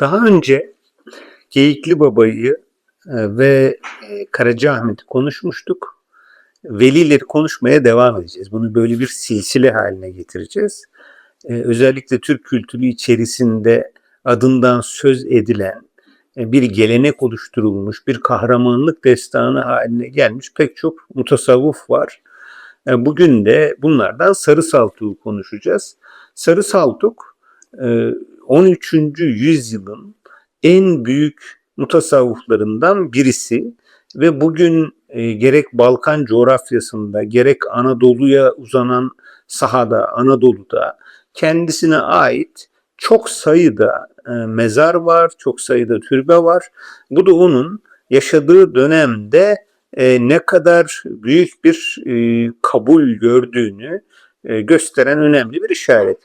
Daha önce Geyikli Baba'yı e, ve e, Karacaahmet'i konuşmuştuk. Velileri konuşmaya devam edeceğiz. Bunu böyle bir silsile haline getireceğiz. E, Özellikle Türk kültürü içerisinde adından söz edilen bir gelenek oluşturulmuş, bir kahramanlık destanı haline gelmiş pek çok mutasavvuf var. Bugün de bunlardan Sarı Saltuk'u konuşacağız. Sarı Saltuk 13. yüzyılın en büyük mutasavvuflarından birisi ve bugün e, gerek Balkan coğrafyasında gerek Anadolu'ya uzanan sahada Anadolu'da kendisine ait çok sayıda e, mezar var, çok sayıda türbe var. Bu da onun yaşadığı dönemde e, ne kadar büyük bir kabul gördüğünü gösteren önemli bir işaret.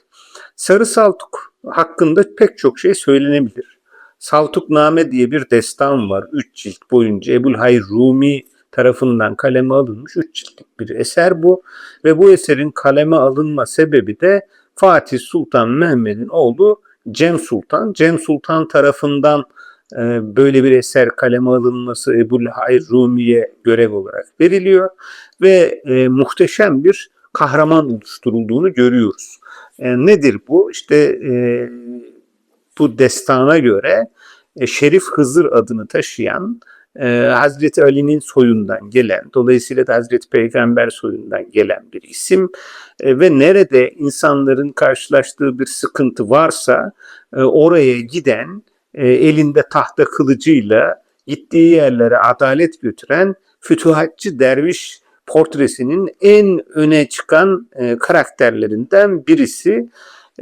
Sarı Saltuk hakkında pek çok şey söylenebilir. Saltukname diye bir destan var. Üç cilt boyunca Ebu'l-Hayr Rumi tarafından kaleme alınmış üç ciltlik bir eser bu. Ve bu eserin kaleme alınma sebebi de Fatih Sultan Mehmet'in oğlu Cem Sultan. Cem Sultan tarafından e, böyle bir eser kaleme alınması Ebu'l-Hayr Rumi'ye görev olarak veriliyor. Ve e, muhteşem bir kahraman oluşturulduğunu görüyoruz. E, nedir bu? İşte e, bu destana göre e, Şerif Hızır adını taşıyan e, Hazreti Ali'nin soyundan gelen, dolayısıyla da Hazreti Peygamber soyundan gelen bir isim E, ve nerede insanların karşılaştığı bir sıkıntı varsa e, oraya giden e, elinde tahta kılıcıyla gittiği yerlere adalet götüren fütuhatçı derviş portresinin en öne çıkan e, karakterlerinden birisi.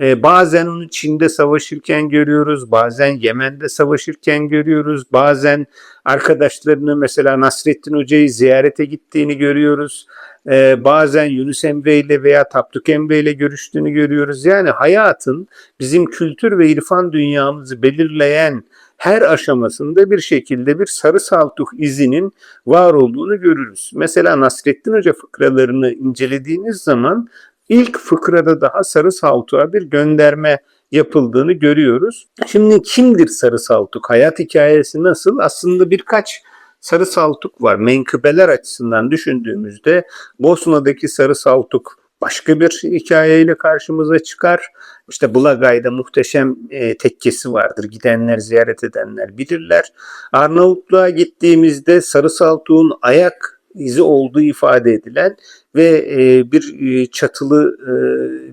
E, bazen onu Çin'de savaşırken görüyoruz, bazen Yemen'de savaşırken görüyoruz, bazen arkadaşlarını mesela Nasrettin Hoca'yı ziyarete gittiğini görüyoruz. E, bazen Yunus Emre ile veya Tapduk Emre ile görüştüğünü görüyoruz. Yani hayatın bizim kültür ve irfan dünyamızı belirleyen her aşamasında bir şekilde bir sarı saltuk izinin var olduğunu görürüz. Mesela Nasrettin Hoca fıkralarını incelediğiniz zaman ilk fıkrada daha Sarı Saltuk'a bir gönderme yapıldığını görüyoruz. Şimdi kimdir Sarı Saltuk? Hayat hikayesi nasıl? Aslında birkaç Sarı Saltuk var. Menkıbeler açısından düşündüğümüzde Bosna'daki Sarı Saltuk başka bir hikayeyle karşımıza çıkar. İşte Bulagay'da muhteşem e, tekkesi vardır. Gidenler, ziyaret edenler bilirler. Arnavutluğa gittiğimizde Sarı Saltuk'un ayak izi olduğu ifade edilen ve e, bir e, çatılı e,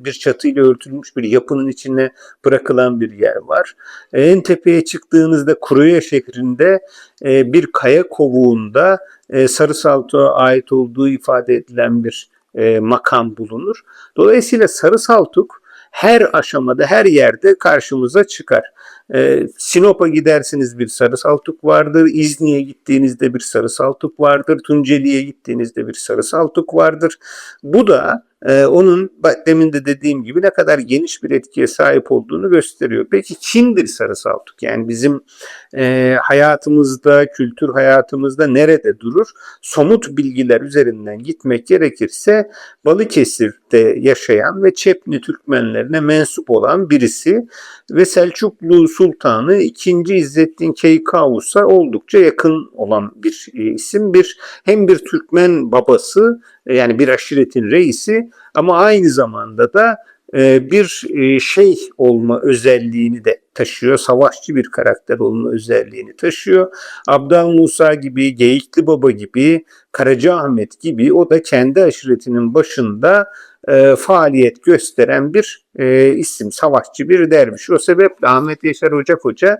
bir çatıyla örtülmüş bir yapının içine bırakılan bir yer var. En tepeye çıktığınızda Kuruya şehrinde e, bir kaya kovuğunda e, Sarı Saltuk'a ait olduğu ifade edilen bir e, makam bulunur. Dolayısıyla Sarı Saltuk her aşamada, her yerde karşımıza çıkar. Ee, Sinop'a gidersiniz bir sarı saltuk vardır. İzni'ye gittiğinizde bir sarı saltuk vardır. Tunceli'ye gittiğinizde bir sarı saltuk vardır. Bu da e, onun demin de dediğim gibi ne kadar geniş bir etkiye sahip olduğunu gösteriyor. Peki kimdir sarı saltuk? Yani bizim e, hayatımızda, kültür hayatımızda nerede durur? Somut bilgiler üzerinden gitmek gerekirse Balıkesir'de yaşayan ve Çepni Türkmenlerine mensup olan birisi ve Selçuklu Sultanı 2. İzzettin Keykavus'a oldukça yakın olan bir e, isim. Bir hem bir Türkmen babası e, yani bir aşiretin reisi ama aynı zamanda da e, bir şey olma özelliğini de taşıyor. Savaşçı bir karakter olma özelliğini taşıyor. Abdal Musa gibi, Geyikli Baba gibi, Karacaahmet gibi o da kendi aşiretinin başında e, faaliyet gösteren bir e, isim, savaşçı bir derviş. O sebeple Ahmet Yaşar Ocak Hoca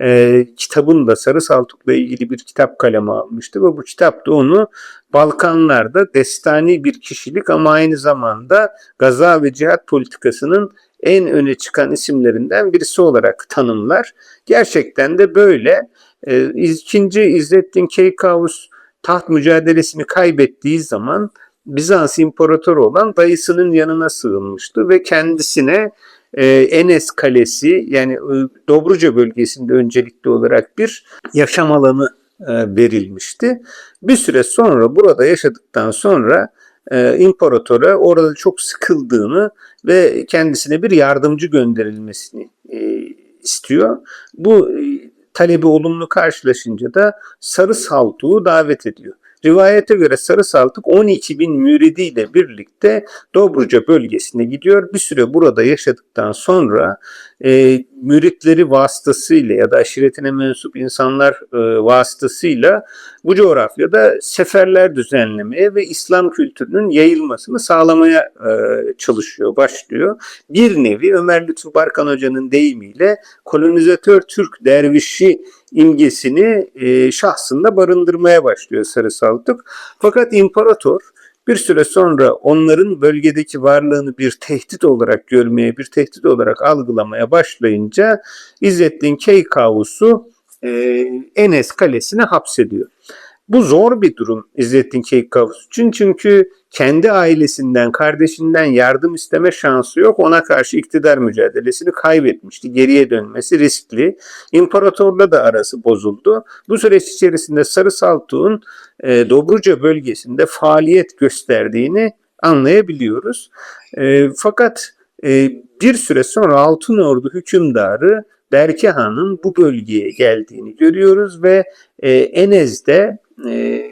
e, kitabında Sarı Saltuk'la ilgili bir kitap kaleme almıştı ve bu kitapta onu Balkanlarda destani bir kişilik ama aynı zamanda gaza ve cihat politikasının en öne çıkan isimlerinden birisi olarak tanımlar. Gerçekten de böyle. E, ikinci İzzettin Keykavus taht mücadelesini kaybettiği zaman Bizans imparatoru olan dayısının yanına sığınmıştı ve kendisine e, Enes Kalesi yani e, Dobruca bölgesinde öncelikli olarak bir yaşam alanı e, verilmişti. Bir süre sonra burada yaşadıktan sonra e, imparatora orada çok sıkıldığını ve kendisine bir yardımcı gönderilmesini e, istiyor. Bu e, talebi olumlu karşılaşınca da Sarı Saltuk'u davet ediyor. Rivayete göre Sarı Saltuk 12 bin müridiyle birlikte Dobruca bölgesine gidiyor. Bir süre burada yaşadıktan sonra e, müritleri vasıtasıyla ya da aşiretine mensup insanlar e, vasıtasıyla bu coğrafyada seferler düzenlemeye ve İslam kültürünün yayılmasını sağlamaya e, çalışıyor, başlıyor. Bir nevi Ömer Lütfü Barkan Hoca'nın deyimiyle kolonizatör Türk dervişi imgesini e, şahsında barındırmaya başlıyor Sarı Saltuk. Fakat imparator bir süre sonra onların bölgedeki varlığını bir tehdit olarak görmeye, bir tehdit olarak algılamaya başlayınca İzzettin Keykavus'u e, Enes Kalesi'ne hapsediyor. Bu zor bir durum İzzettin Keykavus için çünkü kendi ailesinden, kardeşinden yardım isteme şansı yok. Ona karşı iktidar mücadelesini kaybetmişti. Geriye dönmesi riskli. İmparatorla da arası bozuldu. Bu süreç içerisinde Sarı Saltuk'un e, Dobruca bölgesinde faaliyet gösterdiğini anlayabiliyoruz. E, fakat e, bir süre sonra Altınordu hükümdarı Berke Han'ın bu bölgeye geldiğini görüyoruz ve e, Enez'de e,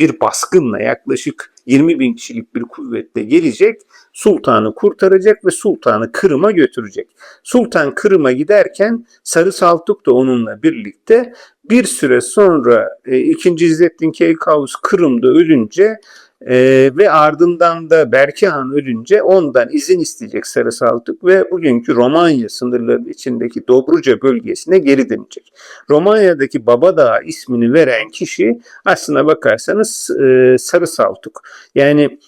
bir baskınla yaklaşık 20 bin kişilik bir kuvvetle gelecek, sultanı kurtaracak ve sultanı Kırım'a götürecek. Sultan Kırım'a giderken Sarı Saltuk da onunla birlikte bir süre sonra e, 2. İzzettin Keykavus Kırım'da ölünce ee, ve ardından da Berke Han ölünce ondan izin isteyecek Sarı Saltuk ve bugünkü Romanya sınırlarının içindeki Dobruca bölgesine geri dönecek. Romanya'daki Baba Dağı ismini veren kişi aslına bakarsanız e, Sarı Saltuk. Yani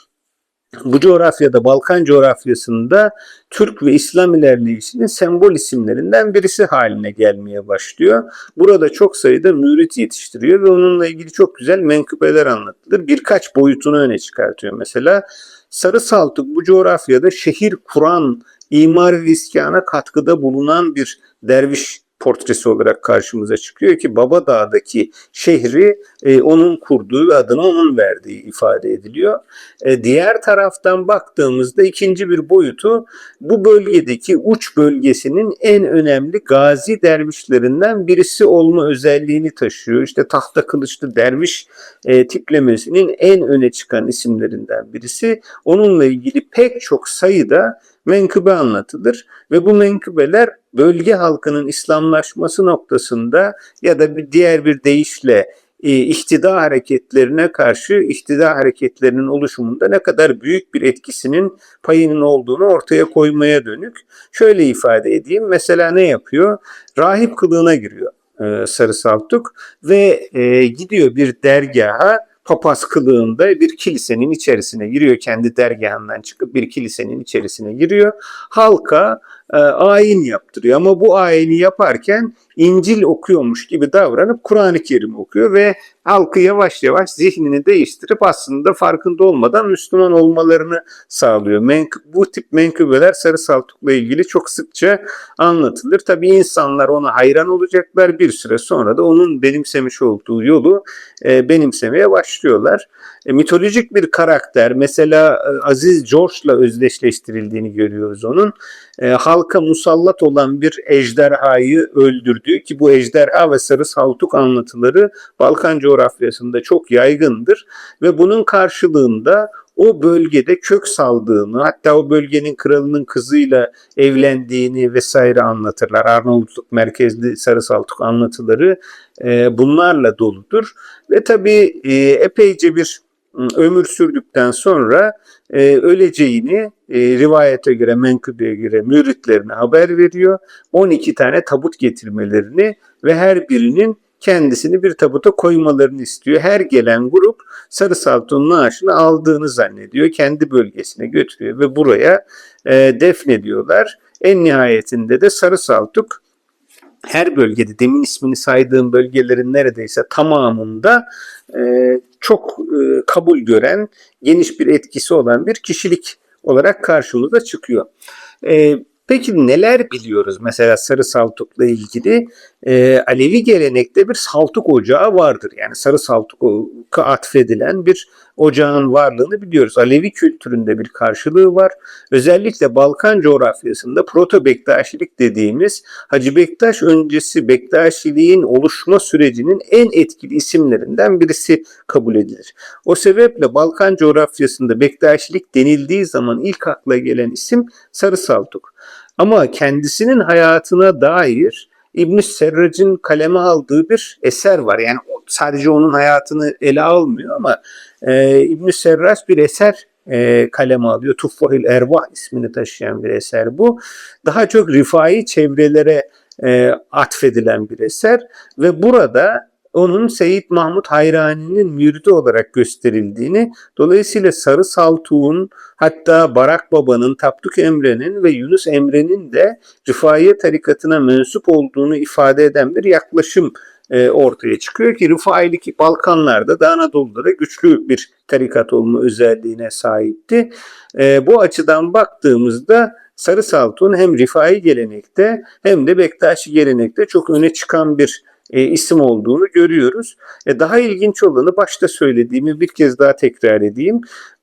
bu coğrafyada Balkan coğrafyasında Türk ve İslam ilerleyişinin sembol isimlerinden birisi haline gelmeye başlıyor. Burada çok sayıda mürit yetiştiriyor ve onunla ilgili çok güzel menkıbeler anlatılır. Birkaç boyutunu öne çıkartıyor mesela. Sarı Saltuk bu coğrafyada şehir kuran, imar ve iskana katkıda bulunan bir derviş portresi olarak karşımıza çıkıyor ki Baba Dağ'daki şehri e, onun kurduğu ve adını onun verdiği ifade ediliyor. E, diğer taraftan baktığımızda ikinci bir boyutu bu bölgedeki uç bölgesinin en önemli gazi dervişlerinden birisi olma özelliğini taşıyor. İşte tahta kılıçlı derviş e, tiplemesinin en öne çıkan isimlerinden birisi. Onunla ilgili pek çok sayıda menkıbe anlatılır ve bu menkıbeler bölge halkının İslamlaşması noktasında ya da bir diğer bir deyişle e, ihtida hareketlerine karşı ihtida hareketlerinin oluşumunda ne kadar büyük bir etkisinin payının olduğunu ortaya koymaya dönük. Şöyle ifade edeyim. Mesela ne yapıyor? Rahip kılığına giriyor e, Sarı Saltuk ve e, gidiyor bir dergaha papaz kılığında bir kilisenin içerisine giriyor. Kendi dergahından çıkıp bir kilisenin içerisine giriyor. Halka e, ayin yaptırıyor ama bu ayini yaparken İncil okuyormuş gibi davranıp Kur'an-ı Kerim okuyor ve halkı yavaş yavaş zihnini değiştirip aslında farkında olmadan Müslüman olmalarını sağlıyor. Menk bu tip menkıbeler Sarı Saltuk'la ilgili çok sıkça anlatılır. Tabii insanlar ona hayran olacaklar. Bir süre sonra da onun benimsemiş olduğu yolu e, benimsemeye başlıyorlar. E, mitolojik bir karakter mesela e, Aziz George'la özdeşleştirildiğini görüyoruz onun. E, halka musallat olan bir ejderhayı öldürdüğü ki bu ejderha ve sarı saltuk anlatıları Balkan coğrafyasında çok yaygındır ve bunun karşılığında o bölgede kök saldığını hatta o bölgenin kralının kızıyla evlendiğini vesaire anlatırlar. Arnavutluk merkezli Sarı Saltuk anlatıları e, bunlarla doludur. Ve tabii e, epeyce bir ömür sürdükten sonra e, öleceğini e, rivayete göre, menkıbeye göre müritlerine haber veriyor. 12 tane tabut getirmelerini ve her birinin kendisini bir tabuta koymalarını istiyor. Her gelen grup Sarı Saltuk'un naaşını aldığını zannediyor. Kendi bölgesine götürüyor ve buraya e, defnediyorlar. En nihayetinde de Sarı Saltuk her bölgede demin ismini saydığım bölgelerin neredeyse tamamında e, çok e, kabul gören, geniş bir etkisi olan bir kişilik olarak karşımıza çıkıyor. E, peki neler biliyoruz mesela Sarı Saltuk'la ilgili? E, Alevi gelenekte bir saltuk ocağı vardır. Yani sarı saltuka atfedilen bir ocağın varlığını biliyoruz. Alevi kültüründe bir karşılığı var. Özellikle Balkan coğrafyasında Proto Bektaşilik dediğimiz Hacı Bektaş öncesi Bektaşiliğin oluşma sürecinin en etkili isimlerinden birisi kabul edilir. O sebeple Balkan coğrafyasında Bektaşilik denildiği zaman ilk akla gelen isim Sarı Saltuk. Ama kendisinin hayatına dair İbn Serrac'ın kaleme aldığı bir eser var. Yani sadece onun hayatını ele almıyor ama e, İbn Serraç bir eser e, kaleme alıyor. Tuffahil Ervah ismini taşıyan bir eser bu. Daha çok rifai çevrelere e, atfedilen bir eser ve burada onun Seyit Mahmut Hayrani'nin müridi olarak gösterildiğini, dolayısıyla Sarı Saltuğ'un hatta Barak Baba'nın, Tapduk Emre'nin ve Yunus Emre'nin de Rifaiye tarikatına mensup olduğunu ifade eden bir yaklaşım e, ortaya çıkıyor ki Rifailik Balkanlarda da Anadolu'da da güçlü bir tarikat olma özelliğine sahipti. E, bu açıdan baktığımızda Sarı Saltuğ'un hem Rifai gelenekte hem de Bektaşi gelenekte çok öne çıkan bir e, isim olduğunu görüyoruz. E, daha ilginç olanı başta söylediğimi bir kez daha tekrar edeyim.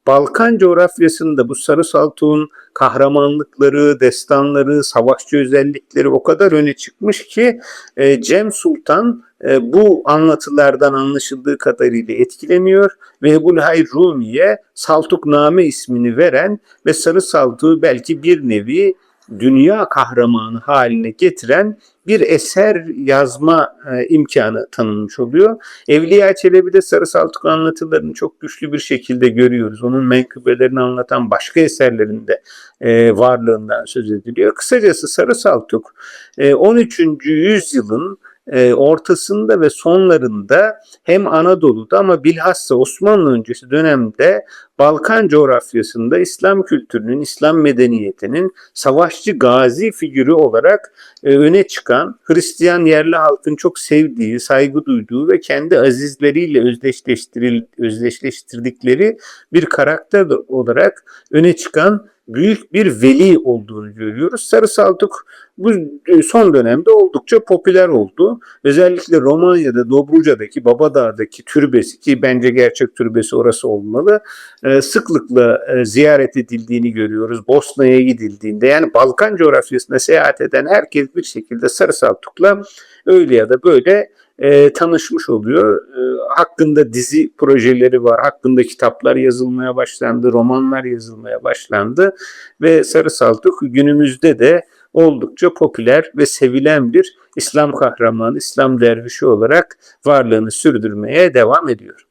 Balkan coğrafyasında bu Sarı Saltuğ'un kahramanlıkları, destanları, savaşçı özellikleri o kadar öne çıkmış ki e, Cem Sultan e, bu anlatılardan anlaşıldığı kadarıyla etkileniyor ve Ebulhay Rumi'ye Saltukname ismini veren ve Sarı Saltuk'u belki bir nevi dünya kahramanı haline getiren bir eser yazma e, imkanı tanınmış oluyor. Evliya Çelebi'de Sarı Saltuk anlatılarını çok güçlü bir şekilde görüyoruz. Onun menkıbelerini anlatan başka eserlerinde e, varlığından söz ediliyor. Kısacası Sarı Saltuk e, 13. yüzyılın e, ortasında ve sonlarında hem Anadolu'da ama bilhassa Osmanlı öncesi dönemde Balkan coğrafyasında İslam kültürünün, İslam medeniyetinin savaşçı gazi figürü olarak e, öne çıkan, Hristiyan yerli halkın çok sevdiği, saygı duyduğu ve kendi azizleriyle özdeşleştiril, özdeşleştirdikleri bir karakter olarak öne çıkan büyük bir veli olduğunu görüyoruz. Sarı Saltuk bu e, son dönemde oldukça popüler oldu. Özellikle Romanya'da Dobruca'daki Babadağ'daki türbesi ki bence gerçek türbesi orası olmalı. E, sıklıkla e, ziyaret edildiğini görüyoruz. Bosna'ya gidildiğinde yani Balkan coğrafyasına seyahat eden herkes bir şekilde Sarı Saltuk'la öyle ya da böyle e, tanışmış oluyor. E, hakkında dizi projeleri var, hakkında kitaplar yazılmaya başlandı, romanlar yazılmaya başlandı ve Sarı Saltuk günümüzde de oldukça popüler ve sevilen bir İslam kahramanı, İslam dervişi olarak varlığını sürdürmeye devam ediyor.